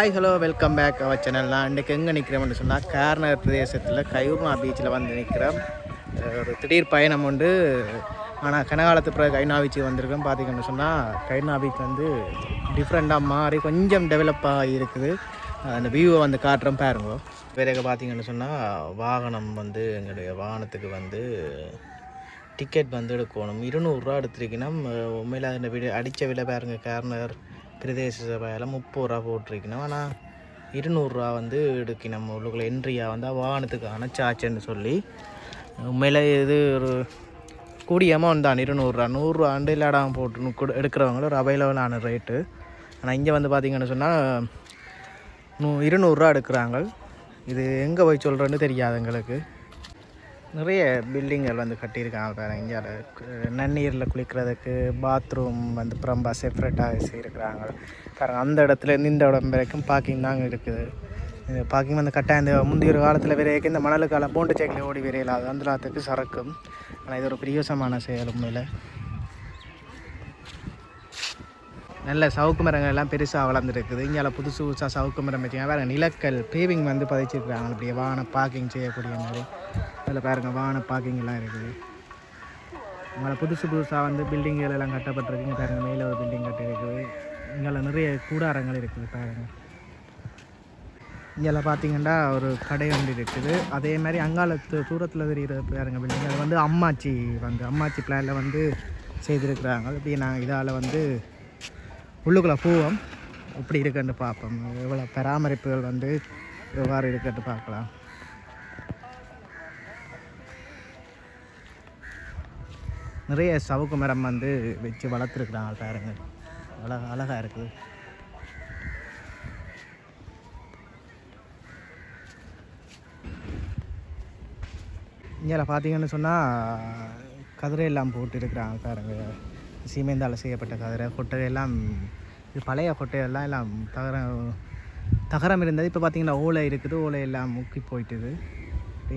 Hi hello welcome back our channel நான் இன்றைக்கு எங்கே நிற்கிறோம்னு சொன்னால் கார்னர் பிரதேசத்தில் கையூர்னா பீச்சில் வந்து நிற்கிறோம் ஒரு திடீர் பயணம் உண்டு. ஆனால் கனகாலத்து பிறகு கைனா பீச்சுக்கு வந்திருக்கோம். பார்த்தீங்கன்னு சொன்னால் கைனா பீச் வந்து டிஃப்ரெண்ட்டாக மாறி கொஞ்சம் டெவலப் ஆகி இருக்குது. அந்த வியூவை வந்து காட்டுறோம் பாருங்க. பிறகு பார்த்தீங்கன்னு சொன்னால் வாகனம் வந்து எங்களுடைய வாகனத்துக்கு வந்து டிக்கெட் வந்து எடுக்கணும். இருநூறுரூவா எடுத்துருக்கீங்கன்னா உண்மையில் அந்த வீடு அடித்த விலை பாருங்கள் கார்னர் பிரதேச சபையில் முப்பது ரூபா போட்டிருக்கணும். ஆனால் இருநூறுரூவா வந்து எடுக்கணும். உள்ளுக்குள்ள என்ட்ரியாக வந்து வாகனத்துக்கான சார்ஜ்னு சொல்லி. உண்மையில் இது ஒரு கூடிய அமௌண்ட் தான். இருநூறுரூவா நூறுரூவா ஆண்டு இல்லாடாமல் போட்டு கொடு- எடுக்கிறவங்களும் ஒரு அவைலபிளான ரேட்டு ஆனால் இங்கே வந்து பார்த்திங்கன்னு சொன்னால் நூ இருநூறுரூவா எடுக்கிறாங்க. இது எங்கே போய் சொல்கிறேன்னு தெரியாது எங்களுக்கு. நிறைய பில்டிங்கள் வந்து கட்டியிருக்காங்க பாருங்க. இந்தியாவில் நன்னீரில் குளிக்கிறதுக்கு பாத்ரூம் வந்து பிரம்பா செப்பரேட்டாக வச்சுருக்கிறாங்க பாருங்க அந்த இடத்துல இந்த இடம் வரைக்கும் பார்க்கிங் தாங்க இருக்குது. இந்த பார்க்கிங் வந்து கட்டாயம் இந்த முந்தைய ஒரு காலத்தில் விரைக்கு இந்த மணலுக்கால பூண்டு சேக்கில் ஓடி வரையலாது. அந்த நாத்துக்கு சரக்கும் ஆனால் இது ஒரு பிரியோசமான செயல் உண்மையில். நல்ல சவுக்கு மரங்கள் எல்லாம் பெருசாக வளர்ந்துருக்குது. இங்கே புதுசு புதுசாக சவுக்கு மரம் வச்சுங்க வேறு நிலக்கல் பேவிங் வந்து பதிச்சிருக்காங்க அப்படியே வாகன பார்க்கிங் செய்யக்கூடிய மாதிரி. அதில் பாருங்கள் வாகன பார்க்கிங்லாம் இருக்குது. இங்கே புதுசு புதுசாக வந்து பில்டிங்குகள் எல்லாம் கட்டப்பட்டிருக்குங்க பாருங்கள் மேலே ஒரு பில்டிங் கட்டியிருக்குது இங்கே நிறைய கூடாரங்கள் இருக்குது பாருங்கள் இங்கெல்லாம் பார்த்தீங்கன்னா ஒரு கடை ஒன்று இருக்குது. அதே மாதிரி அங்காளத்து தூரத்தில் தெரிகிற பாருங்க பில்டிங் அது வந்து அம்மாச்சி வந்து அம்மாச்சி பிளானில் வந்து செய்திருக்கிறாங்க. அப்படியே நாங்கள் இதால் வந்து உள்ளுக்குள்ளே போவோம். எப்படி இருக்குன்னு பார்ப்போம். எவ்வளோ பராமரிப்புகள் வந்து எவ்வாறு இருக்குன்னு பார்க்கலாம். நிறைய சவுக்கு மரம் வந்து வச்சு வளர்த்துருக்குறாங்க பாருங்க. அழகா அழகாக இருக்குது இங்கே பார்த்தீங்கன்னு சொன்னால் கதிரை எல்லாம் போட்டு இருக்கிறாங்க பாருங்க. சீமேந்தால் செய்யப்பட்ட கதிரை கொட்டை எல்லாம் இது பழைய கொட்டையெல்லாம் எல்லாம் தகரம் தகரம் இருந்தது இப்போ பார்த்தீங்கன்னா ஓலை இருக்குது. ஓலை எல்லாம் முக்கி போயிட்டுது.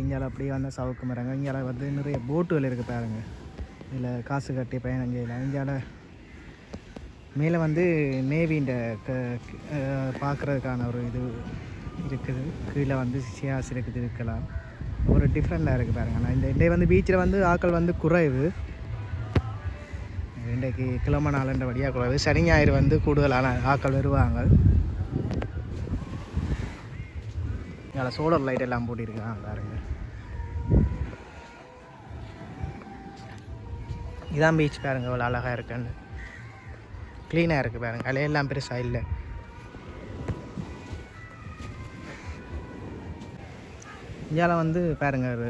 இங்கே அப்படியே வந்து சவுக்கு மரங்க. இங்கே வந்து நிறைய போட்டுகள் இருக்குது பாருங்கள் இதில் காசு கட்டி பயணம் செய்யலாம். இங்கே மேலே வந்து நேவின்ற க பார்க்குறதுக்கான ஒரு இது இருக்குது. கீழே வந்து சியாஸ் இருக்குது இருக்கலாம். ஒரு டிஃப்ரெண்ட்டாக இருக்குது பாருங்கள் ஆனால் இந்த டே வந்து பீச்சில் வந்து ஆட்கள் வந்து குறைவு. இன்றைக்கு கிழமை நாளன்ற வழியாக கூடாது சனி ஞாயிறு வந்து கூடுதலான ஆக்கள் வருவாங்க. இங்கே சோலார் லைட் எல்லாம் போட்டிருக்காங்க பாருங்க. இதான் பீச் பாருங்க இவ்வளோ அழகாக இருக்குன்னு. க்ளீனாக இருக்குது பாருங்க அலையெல்லாம் பெருசாக இல்லை. இந்தியாவில் வந்து பாருங்கள்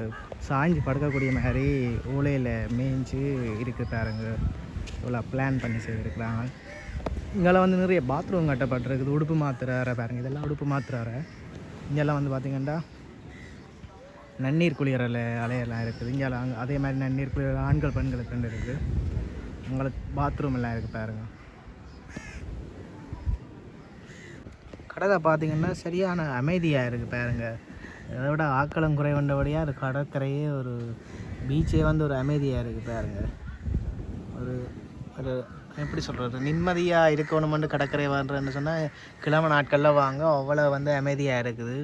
சாய்ஞ்சு படுக்கக்கூடிய மாதிரி ஓலையில் மேய்ஞ்சு இருக்குது பாருங்கள் இவ்வளோ பிளான் பண்ணி செய்திருக்கிறாங்க. இங்கெல்லாம் வந்து நிறைய பாத்ரூம் கட்டப்பட்டிருக்குது. உடுப்பு மாத்திரை பாருங்க. இதெல்லாம் உடுப்பு மாத்திரை இங்கெல்லாம் வந்து பார்த்திங்கன்னா நன்னீர் குளியறல அலையெல்லாம் இருக்குது. இங்கெல்லாம் அதே மாதிரி நன்னீர் குளியல் ஆண்கள் பெண்களுக்கு ரெண்டு இருக்குது. உங்களுக்கு பாத்ரூம் எல்லாம் இருக்குது பாருங்கள் கடலை பார்த்தீங்கன்னா சரியான அமைதியாக இருக்குது பாருங்கள் அதை விட ஆக்களம் குறைவண்டபடியாக அது கடற்கரையே ஒரு பீச்சே வந்து ஒரு அமைதியாக இருக்குது பாருங்கள் ஒரு ஒரு எப்படி சொல்கிறது நிம்மதியாக இருக்கணுமென்று கடற்கரை வாழ்றேன்னு சொன்னால் கிழமை நாட்களில் வாங்க. அவ்வளோ வந்து அமைதியாக இருக்குது.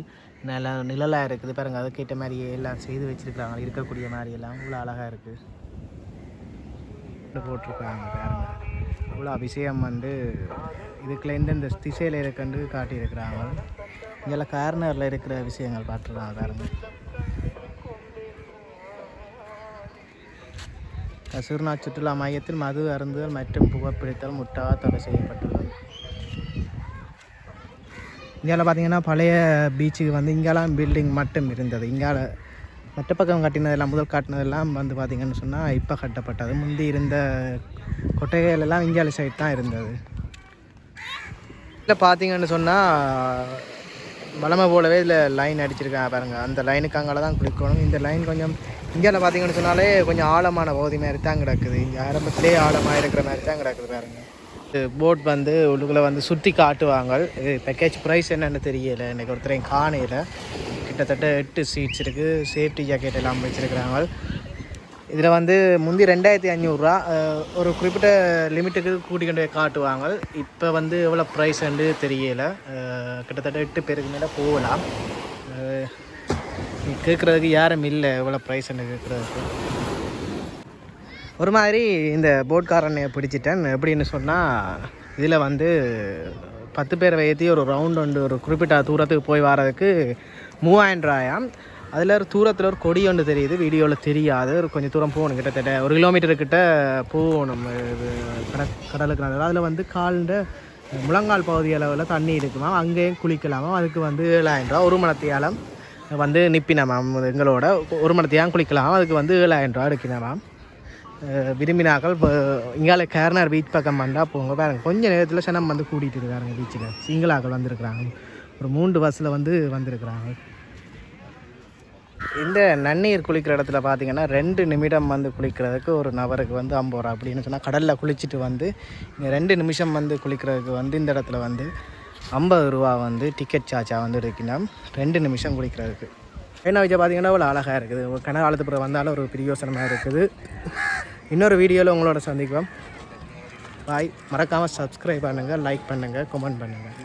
நில நிழலாக இருக்குது. பாருங்க அதுக்கேற்ற மாதிரியே எல்லாம் செய்து வச்சுருக்காங்க இருக்கக்கூடிய மாதிரி எல்லாம். அவ்வளோ அழகாக இருக்குது போட்டிருக்காங்க பாருங்க. அவ்வளோ அபிஷேகம் வந்து இதுக்குள்ள இந்த திசையில் இருக்கண்டு காட்டியிருக்கிறாங்க. இங்கெல்லாம் கார்னரில் இருக்கிற விஷயங்கள் பார்த்துருக்காங்க பாருங்கள் கசூர்னா சுற்றுலா மையத்தில் மது அருந்துதல் மற்றும் புகைப்பிடித்தல் முட்டாக தடை செய்யப்பட்டுள்ளது. இந்தியாவில் பார்த்தீங்கன்னா பழைய பீச்சுக்கு வந்து இங்கெல்லாம் பில்டிங் மட்டும் இருந்தது. இங்கால மற்ற பக்கம் கட்டினதெல்லாம் முதல் காட்டினதெல்லாம் வந்து பார்த்திங்கன்னு சொன்னால் இப்போ கட்டப்பட்டது. முந்தி இருந்த கொட்டைகள் எல்லாம் இந்தியாவில் சைட் தான் இருந்தது. இதில் பார்த்திங்கன்னு சொன்னால் வளமை போலவே இதில் லைன் அடிச்சிருக்காங்க பாருங்கள் அந்த லைனுக்கு அங்கே தான் குளிக்கணும். இந்த லைன் கொஞ்சம் இந்தியாவில் பார்த்தீங்கன்னு சொன்னாலே கொஞ்சம் ஆழமான பகுதி மாதிரி தான் கிடக்குது. இங்கே ஆரம்பத்திலே ஆழமாக இருக்கிற மாதிரி தான் கிடக்குது பாருங்க. போட் வந்து உள்ளுக்குள்ளே வந்து சுற்றி காட்டுவாங்க. இது பேக்கேஜ் ப்ரைஸ் என்னென்னு தெரியல. எனக்கு ஒருத்தரையும் காணையில் கிட்டத்தட்ட எட்டு சீட்ஸ் இருக்குது சேஃப்டி ஜாக்கெட் எல்லாம் வச்சுருக்கிறாங்க. இதில் வந்து முந்தி ரெண்டாயிரத்தி அஞ்சூறுரூவா ஒரு குறிப்பிட்ட லிமிட்டுக்கு கூட்டிக்கொண்டு போய் காட்டுவாங்க. இப்போ வந்து எவ்வளோ ப்ரைஸ்ன்னு தெரியலை. கிட்டத்தட்ட எட்டு பேருக்கு மேலே போகலாம். கேட்குறதுக்கு யாரும் இல்லை. எவ்வளோ ப்ரைஸ்ன்னு கேட்குறதுக்கு? ஒரு மாதிரி இந்த போட்காரனை பிடிச்சிட்டேன். எப்படின்னு சொன்னால் இதில் வந்து பத்து பேர் வயத்தி ஒரு ரவுண்ட் ஒன்று ஒரு குறிப்பிட்ட தூரத்துக்கு போய் வரதுக்கு மூவாயிரம் ரூபாயாம். அதில் ஒரு தூரத்தில் ஒரு கொடி ஒன்று தெரியுது. வீடியோவில் தெரியாது. ஒரு கொஞ்சம் தூரம் போகணும். கிட்டத்தட்ட ஒரு கிலோமீட்டர் கிட்ட போகணும். இது கட கடலுக்கு நடுவுல. அதில் வந்து கால்ன்ற முழங்கால் பகுதி அளவில் தண்ணி இருக்குமா அங்கேயும் குளிக்கலாமா அதுக்கு வந்து ஏழாயிரம் ரூபா ஒரு மணத்தையாலம். வந்து நிப்பினமாம் எங்களோட ஒரு மணத்தையாம் குளிக்கலாம் அதுக்கு வந்து ஏழாயிரம் ரூபா எடுக்கணுமாம் மேம். விரும்பினாக்கள் இப்போ இங்கால கேர்னார் பீச் பக்கம் வந்தால் போங்க பாருங்கள் கொஞ்சம் நேரத்தில் சனம் வந்து கூட்டிகிட்டு இருக்காருங்க பீச்சில் சிங்களாக்கள் வந்திருக்கிறாங்க. ஒரு மூன்று பஸ்ஸில் வந்து வந்திருக்கிறாங்க. இந்த நன்னீர் குளிக்கிற இடத்துல பார்த்தீங்கன்னா ரெண்டு நிமிடம் வந்து குளிக்கிறதுக்கு ஒரு நபருக்கு வந்து ஐம்பது ரூபா அப்படின்னு சொன்னால் கடலில் குளிச்சுட்டு வந்து இங்கே ரெண்டு நிமிஷம் வந்து குளிக்கிறதுக்கு வந்து இந்த இடத்துல வந்து ஐம்பது ரூபா வந்து டிக்கெட் சார்ஜாக வந்து இருக்குன்னா ரெண்டு நிமிஷம் குளிக்கிறதுக்கு என்ன வச்சு பார்த்தீங்கன்னா அவ்வளோ அழகாக இருக்குது. கன கனகாலத்து வந்தாலும் ஒரு பிரியோசனமாக இருக்குது. இன்னொரு வீடியோவில் உங்களோட சந்திக்குவோம் பாய் மறக்காமல் சப்ஸ்கிரைப் பண்ணுங்கள் லைக் பண்ணுங்கள் கமெண்ட் பண்ணுங்கள்